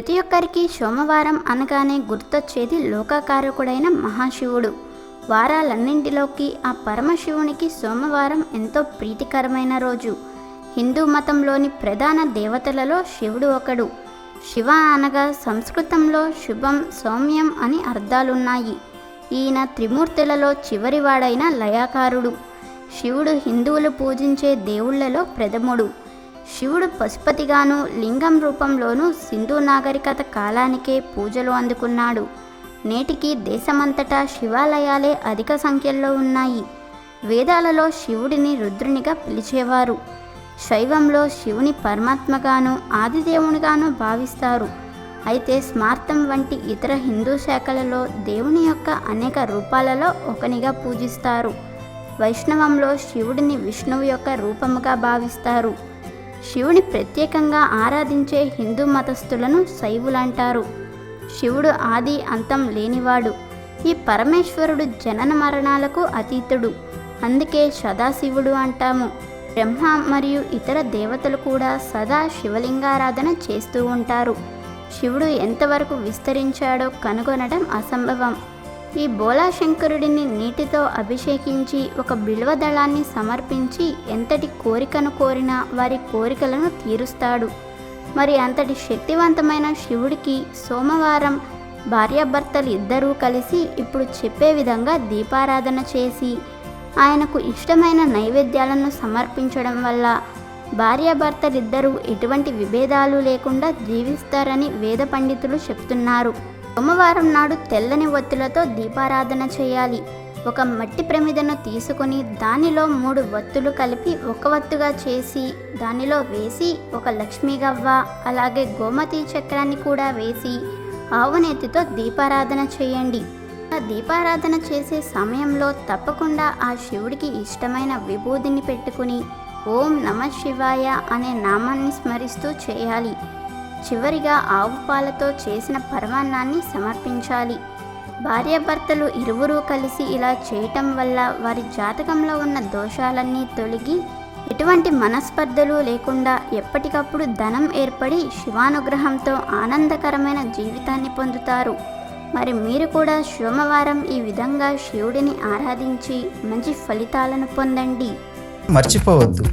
ప్రతి ఒక్కరికి సోమవారం అనగానే గుర్తొచ్చేది లోకకారకుడైన మహాశివుడు. వారాలన్నింటిలోకి ఆ పరమశివునికి సోమవారం ఎంతో ప్రీతికరమైన రోజు. హిందూ మతంలోని ప్రధాన దేవతలలో శివుడు ఒకడు. శివ అనగా సంస్కృతంలో శుభం సౌమ్యం అని అర్థాలున్నాయి. ఈయన త్రిమూర్తులలో చివరివాడైన లయాకారుడు. శివుడు హిందువులు పూజించే దేవుళ్ళలో ప్రథముడు. శివుడు పశుపతిగాను లింగం రూపంలోనూ సింధు నాగరికత కాలానికే పూజలు అందుకున్నాడు. నేటికి దేశమంతటా శివాలయాలే అధిక సంఖ్యలో ఉన్నాయి. వేదాలలో శివుడిని రుద్రునిగా పిలిచేవారు. శైవంలో శివుని పరమాత్మగాను ఆదిదేవునిగాను భావిస్తారు. అయితే స్మార్తం వంటి ఇతర హిందూ శాఖలలో దేవుని యొక్క అనేక రూపాలలో ఒకనిగా పూజిస్తారు. వైష్ణవంలో శివుడిని విష్ణువు యొక్క రూపముగా భావిస్తారు. శివుని ప్రత్యేకంగా ఆరాధించే హిందూ మతస్థులను శైవులంటారు. శివుడు ఆది అంతం లేనివాడు. ఈ పరమేశ్వరుడు జనన మరణాలకు అతీతుడు. అందుకే సదాశివుడు అంటాము. బ్రహ్మ మరియు ఇతర దేవతలు కూడా సదా శివలింగారాధన చేస్తూ ఉంటారు. శివుడు ఎంతవరకు విస్తరించాడో కనుగొనడం అసంభవం. ఈ బోలాశంకరుడిని నీటితో అభిషేకించి ఒక బిల్వదళాన్ని సమర్పించి ఎంతటి కోరికను కోరినా వారి కోరికలను తీరుస్తాడు. మరి అంతటి శక్తివంతమైన శివుడికి సోమవారం భార్యాభర్తలు ఇద్దరూ కలిసి ఇప్పుడు చెప్పే విధంగా దీపారాధన చేసి ఆయనకు ఇష్టమైన నైవేద్యాలను సమర్పించడం వల్ల భార్యాభర్తలిద్దరూ ఎటువంటి విభేదాలు లేకుండా జీవిస్తారని వేద పండితులు చెప్తున్నారు. సోమవారం నాడు తెల్లని ఒత్తులతో దీపారాధన చేయాలి. ఒక మట్టి ప్రమిదను తీసుకొని దానిలో మూడు వత్తులు కలిపి ఒక వత్తుగా చేసి దానిలో వేసి ఒక లక్ష్మీ గవ్వ అలాగే గోమతి చక్రాన్ని కూడా వేసి ఆవునేతితో దీపారాధన చేయండి. ఆ దీపారాధన చేసే సమయంలో తప్పకుండా ఆ శివుడికి ఇష్టమైన విభూదిని పెట్టుకుని ఓం నమ శివాయ అనే నామాన్ని స్మరిస్తూ చేయాలి. చివరిగా ఆవు పాలతో చేసిన పరమాన్నాన్ని సమర్పించాలి. భార్యాభర్తలు ఇరువురూ కలిసి ఇలా చేయటం వల్ల వారి జాతకంలో ఉన్న దోషాలన్నీ తొలగి ఎటువంటి మనస్పర్ధలు లేకుండా ఎప్పటికప్పుడు ధనం ఏర్పడి శివానుగ్రహంతో ఆనందకరమైన జీవితాన్ని పొందుతారు. మరి మీరు కూడా సోమవారం ఈ విధంగా శివుడిని ఆరాధించి మంచి ఫలితాలను పొందండి. మర్చిపోవద్దు.